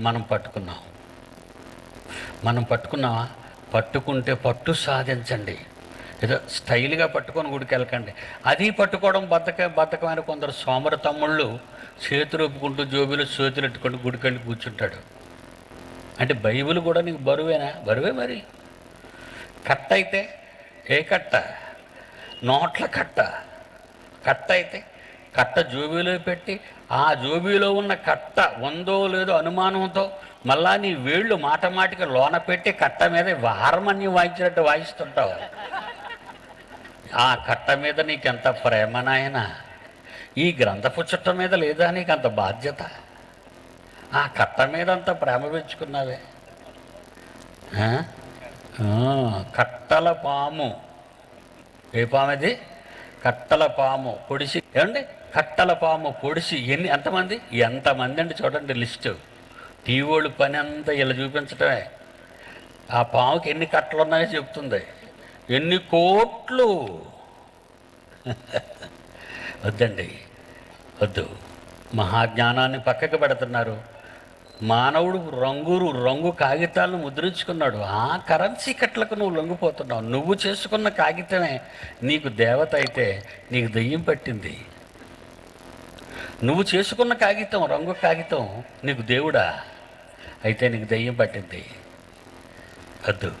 మనం పట్టుకున్నాం. మనం పట్టుకున్నావా పట్టుకుంటే పట్టు సాధించండి. ఏదో స్టైల్గా పట్టుకొని గుడికి వెళ్ళకండి అది పట్టుకోవడం బద్దక బద్దకమైన కొందరు సోమర తమ్ముళ్ళు చేతులు ఒప్పుకుంటూ జోబీలు చేతులు ఎట్టుకుంటూ గుడికి వెళ్ళి కూర్చుంటాడు. అంటే బైబిల్ కూడా నీకు బరువేనా? బరువే మరి. కట్ట అయితే ఏ కట్ట? నోట్ల కట్ట. కట్ట అయితే కట్ట జోబీలో పెట్టి ఆ జోబీలో ఉన్న కట్ట ఉందో లేదో అనుమానంతో మళ్ళా నీ వేళ్ళు మాట మాటికి లోన పెట్టి కట్ట మీద హార్మోన్యం వాయించినట్టు వాయిస్తుంటావు. ఆ కట్ట మీద నీకెంత ప్రేమ నాయన? ఈ గ్రంథపు చుట్ట మీద లేదా నీకు అంత బాధ్యత? ఆ కట్ట మీద అంత ప్రేమ పెంచుకున్నావే. కట్టల పాము. ఏ పాము అది? కట్టల పాము పొడిసి ఏమండి? కట్టల పాము పొడిసి ఎన్ని ఎంతమంది? ఎంతమంది అండి చూడండి లిస్టు. టీవోళ్ళు పని అంతా ఇలా చూపించటమే. ఆ పాముకి ఎన్ని కట్టలు ఉన్నాయో చెప్తుంది. ఎన్ని కోట్లు? వద్దండి. వద్దు. మహాజ్ఞానాన్ని పక్కకు పెడుతున్నారు. మానవుడు రంగురు రంగు కాగితాలను ముద్రించుకున్నాడు. ఆ కరెన్సీ కట్లకు నువ్వు లొంగిపోతున్నావు. నువ్వు చేసుకున్న కాగితమే నీకు దేవత అయితే నీకు దెయ్యం పట్టింది. నువ్వు చేసుకున్న కాగితం రంగు కాగితం నీకు దేవుడా? అయితే నీకు దెయ్యం పట్టింది. వద్దు